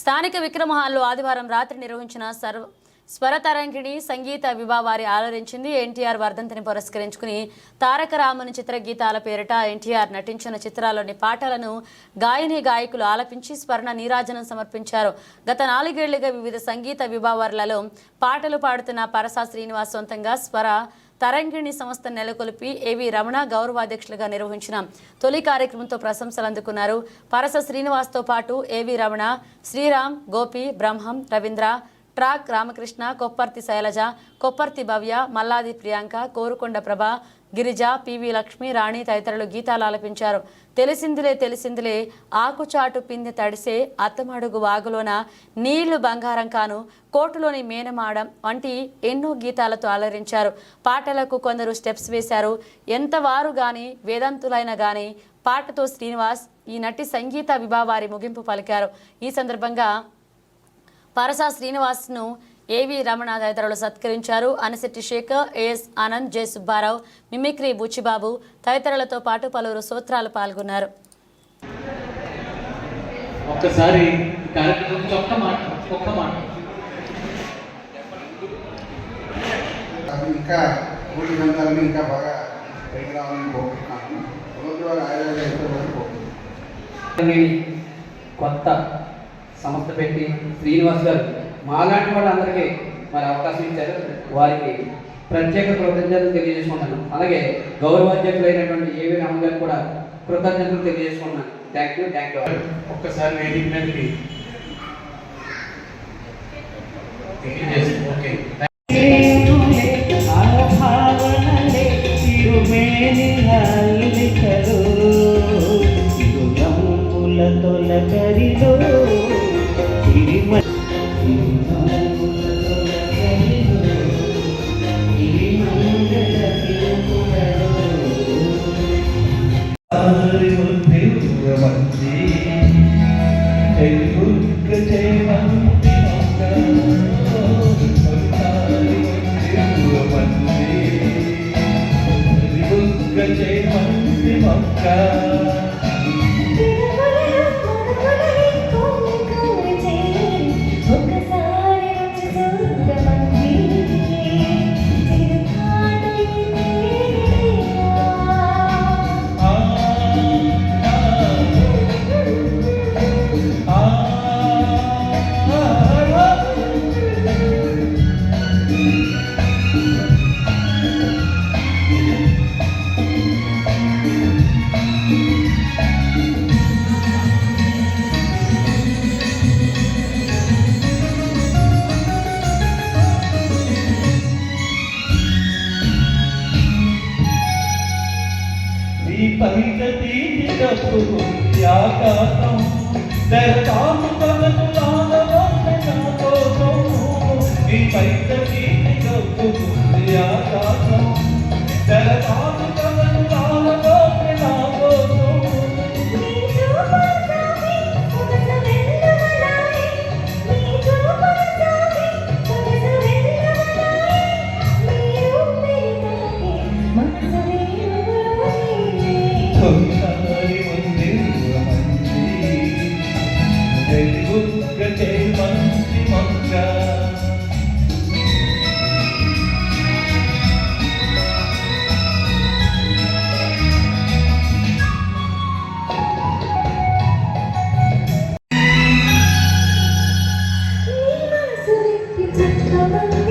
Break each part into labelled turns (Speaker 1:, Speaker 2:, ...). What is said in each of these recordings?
Speaker 1: స్థానిక విక్రమ హాల్లో ఆదివారం రాత్రి నిర్వహించిన సర్వ స్వరతరంగిణి సంగీత విభావారి ఆలరించింది. ఎన్టీఆర్ వర్ధంతిని పురస్కరించుకుని తారక రాముని చిత్రగీతాల పేరిట ఎన్టీఆర్ నటించిన చిత్రాల్లోని పాటలను గాయని గాయకులు ఆలపించి స్వర్ణ నీరాజనం సమర్పించారు. గత నాలుగేళ్ళుగా వివిధ సంగీత విభావారులలో పాటలు పాడుతున్న పరసా శ్రీనివాస్ సొంతంగా స్వర తరంగిణి సంస్థ నెలకొల్పి ఏవి రమణ గౌరవాధ్యక్షులుగా నిర్వహించిన తొలి కార్యక్రమంతో ప్రశంసలు అందుకున్నారు. పరస శ్రీనివాస్తో పాటు ఏవి రమణ శ్రీరామ్ గోపి బ్రహ్మం రవీంద్ర ప్రాక్ రామకృష్ణ కొప్పర్తి శైలజ కొప్పర్తి భవ్య మల్లాది ప్రియాంక కోరుకొండ ప్రభ గిరిజ పివి లక్ష్మి రాణి తదితరులు గీతాలు ఆలపించారు. తెలిసిందిలే తెలిసిందిలే ఆకుచాటు పిందె తడిసే అత్తమడుగు వాగులోన నీళ్ళు బంగారం కాను కోటులోని మేనమాడం వంటి ఎన్నో గీతాలతో అలరించారు. పాటలకు కొందరు స్టెప్స్ వేశారు. ఎంతవారు గాని వేదాంతులైన గాని పాటతో శ్రీనివాస్ ఈ నటి సంగీత విభావారి ముగింపు పలికారు. ఈ సందర్భంగా పరసా శ్రీనివాస్ను ఏవి రమణ తదితరులు సత్కరించారు? Anasetti Sekhar AS Anand J Subbarao mimicry Buchibabu తదితరులతో పాటు పలువురు సూత్రాలు పాల్గొన్నారు.
Speaker 2: ఒక్కసారి
Speaker 3: ఇంకా గ్రంథాలను ఇంకా బాగా పైకి రావాలని కోరుకుంటున్నాను
Speaker 4: కొత్త సంస్థ పెట్టి శ్రీనివాస్ గారు మాలాంటి వాళ్ళందరికీ మరి అవకాశం ఇచ్చారు. వారికి ప్రత్యేక కృతజ్ఞతలు తెలియజేసుకుంటాను అలాగే గౌరవాధ్యక్షులైనటువంటి ఏవి రామ గారు కూడా కృతజ్ఞతలు తెలియజేసుకుంటున్నాను. థ్యాంక్ యూ థ్యాంక్ యూ
Speaker 2: ఒక్కసారి వేదిక మీదకి. ఓకే.
Speaker 5: కోసం నీ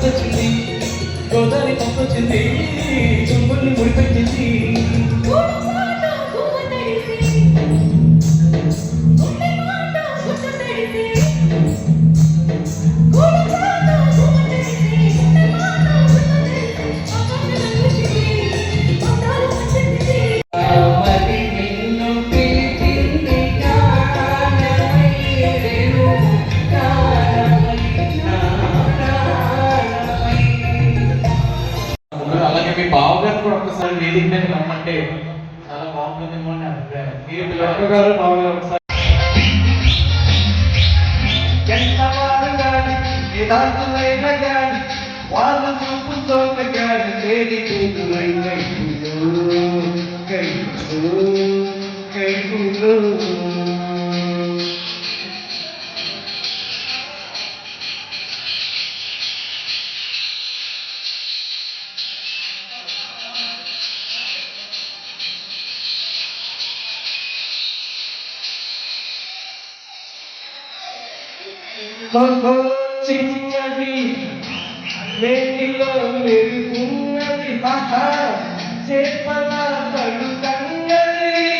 Speaker 5: అన్నాడు ముందొచ్చింది గోదావరి పంపొచ్చింది
Speaker 2: మీ బావగారు కూడా ఒకసారి వేదిక మీద రమ్మంటే చాలా బాగుంటుందేమో అని అభిప్రాయం. మీరు పిల్లలు గారు బావగారు ఒకసారి.
Speaker 5: ఎంత వారు గాని నిదాంతులైన గాని వాళ్ళ చూపుతో గాని లేని కూతురైన చిన్నది నేటిలో మెరుగున్నది మహా చేపల తడుకన్నది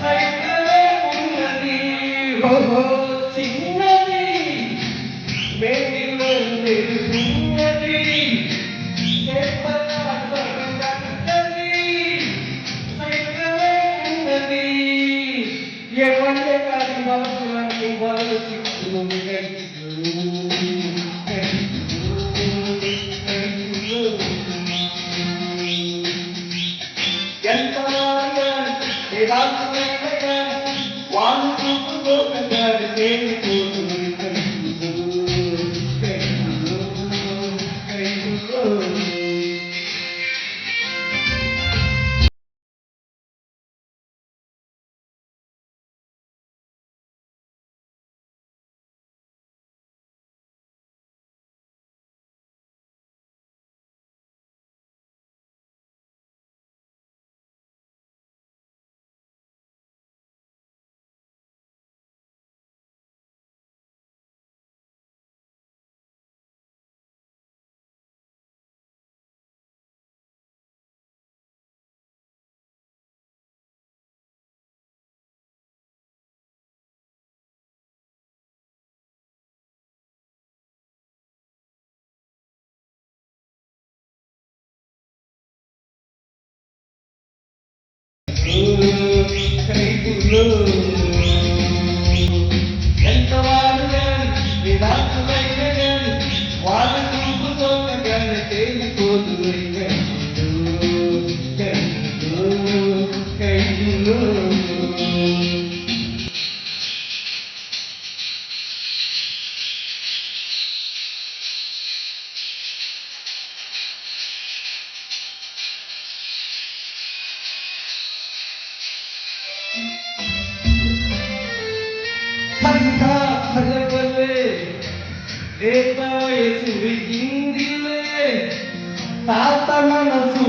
Speaker 5: సైతలే ఉన్నది ఓహో చిన్నది మేటిలో మెరుగున్నది చేపల తడుకన్నది సైతలే ఉన్నది ఎవరి కాదు మనసులని వాళ్ళు చిక్కులు ఎంత Love. 한타 하자벌레 내 따위에서 왜 힘들래. 따따만
Speaker 6: 나서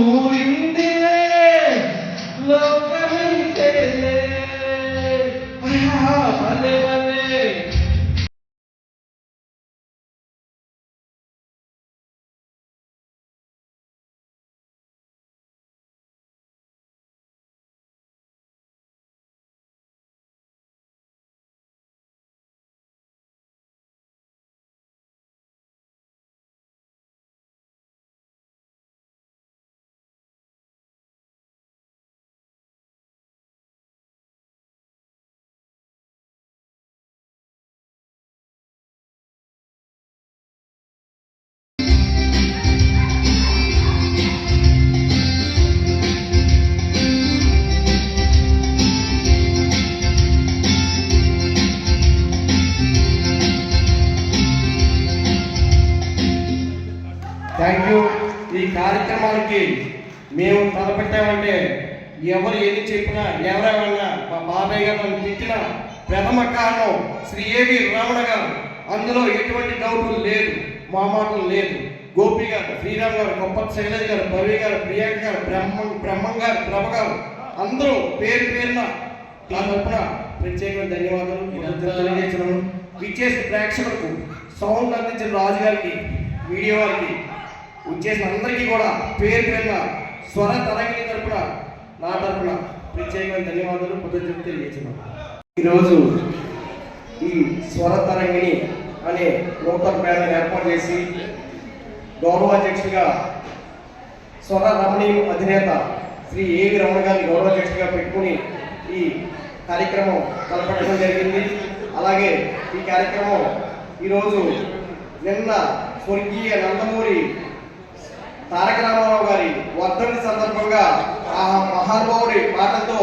Speaker 6: మరియు ఈ కార్యక్రమానికి మేము తలపెట్టామంటే ఎవరు ఏది చెప్పినా ఎవరేమన్నా మా బాబాయ్ గారు నన్ను తిట్టినా ప్రథమ కారణం శ్రీ ఏవి రమణ గారు. అందులో ఎటువంటి డౌట్ లేదు మా మాటలు లేదు. గోపి గారు శ్రీరామ్ గారు కొప్పటి శైలజ్ గారు భవి గారు ప్రియాంక గారు బ్రహ్మం బ్రహ్మం గారు ప్రభ గారు. అందరూ పేరు పేరున నా తరపున ప్రత్యేకమైన ధన్యవాదాలు. కృతజ్ఞతలు తెలియజేస్తున్నాను. విచ్చేసిన ప్రేక్షకులకు సౌండ్ అందించిన రాజు గారికి వీడియో వారికి వచ్చేసిన అందరికీ కూడా పేరు పేరున స్వర తరంగిణి తరపున నా తరపున ప్రత్యేకమైన ధన్యవాదాలు కృతజ్ఞతలు తెలియజేస్తున్నాను. ఈరోజు ఈ స్వర తరంగిణి అనే నూతన ప్యానల్ ఏర్పాటు చేసి గౌరవాధ్యక్షుడిగా స్వర రమణీయం అధినేత శ్రీ ఏవి రమణ గారిని గౌరవాధ్యక్షుడిగా పెట్టుకుని ఈ కార్యక్రమం తలపెట్టడం జరిగింది. అలాగే ఈ కార్యక్రమం ఈరోజు నిన్న స్వర్గీయ నందమూరి తారక రామారావు గారి వర్ధంతి సందర్భంగా ఆ మహానుభావుడి పాటలతో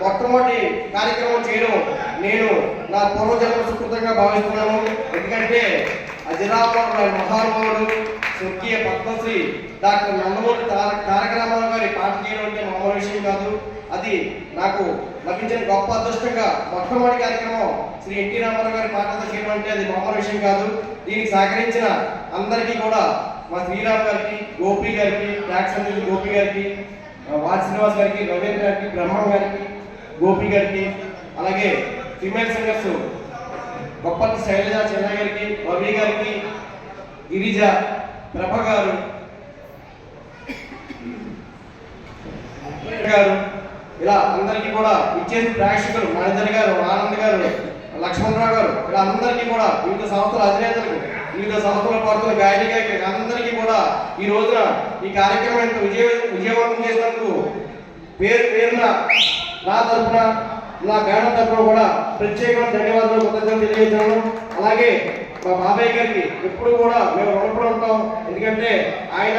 Speaker 6: మొట్టమొదటి కార్యక్రమం చేయడం నేను నా పూర్వజన్మ సుకృతంగా భావిస్తున్నాను. ఎందుకంటే అజిరాబాబు గారి మహానుభావుడు స్వర్గీయ పద్మశ్రీ డాక్టర్ నందమూరి తారక తారక రామారావు గారి పాట చేయడం అంటే మామూలు విషయం కాదు. అది నాకు లభించిన గొప్ప అదృష్టంగా మొట్టమొదటి కార్యక్రమం శ్రీ ఎన్టీ రామారావు గారి పాటలతో చేయడం అంటే అది మామూలు విషయం కాదు. దీనికి సహకరించిన అందరికీ కూడా మా శ్రీరామ్ గారికి గోపి గారికి ట్యాక్స్ అధ్యక్షులు గోపి గారికి ఆ, శ్రీనివాస్ గారికి రవీంద్ర గారికి బ్రహ్మం గారికి గోపి గారికి అలాగే ఫిమేల్ సింగర్స్ గొప్పతి శైలజ చెన్నై గారికి రవి గారికి గిరిజ ప్రభ గారు గారు ఇలా అందరికీ కూడా ఇచ్చేసి ప్రేక్షకులు మహేందర్ గారు ఆనంద్ గారు లక్ష్మణరావు గారు ఇక్కడ అందరికీ కూడా వివిధ సంస్థల అధినేతలకు వివిధ సంస్థల పడుతున్న గాయని అందరికీ కూడా ఈ రోజున ఈ కార్యక్రమం ఎంత విజయ విజయవంతం చేసినందుకు పేరు పేరున నా తరపున నా మేడం తరపున కూడా ప్రత్యేకమైన ధన్యవాదాలు కృతజ్ఞతలు తెలియజేస్తున్నాను. అలాగే మా బాబాయ్ గారికి ఎప్పుడు కూడా మేము రుణపడి ఉంటాం. ఎందుకంటే ఆయన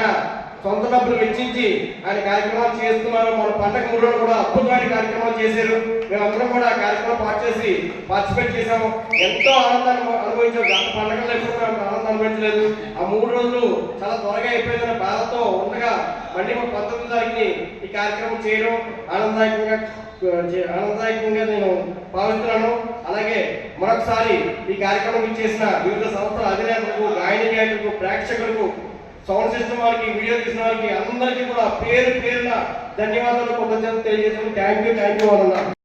Speaker 6: సొంత డబ్బులు వెచ్చించి ఆయన కార్యక్రమాలు చేస్తున్నారు. మన పండగ మూడు కూడా అద్భుతమైన కార్యక్రమాలు చేశారు. మేమందరం కూడా ఆ కార్యక్రమం పాటు చేసి పార్టిసిపేట్ చేశాము. ఎంతో ఆనందాన్ని అనుభవించాం. గత పండగలు ఎప్పుడు ఆనందం అనుభవించలేదు. ఆ మూడు రోజులు చాలా త్వరగా అయిపోయిందన్న బాధతో ఉండగా మళ్ళీ మా పంతొమ్మిది తారీఖుని ఈ కార్యక్రమం చేయడం ఆనందదాయకంగా ఆనందదాయకంగా నేను భావిస్తున్నాను. అలాగే మరొకసారి ఈ కార్యక్రమం ఇచ్చేసిన వివిధ సంస్థల అధినేతలకు గాయని గాయకులకు ప్రేక్షకులకు సౌండ్ సిస్టమ్ వారికి వీడియో తీసిన వారికి అందరికీ కూడా పేరు పేరున ధన్యవాదాలు కృతజ్ఞతలు తెలియజేసాము థ్యాంక్ యూ థ్యాంక్ యూ అన్న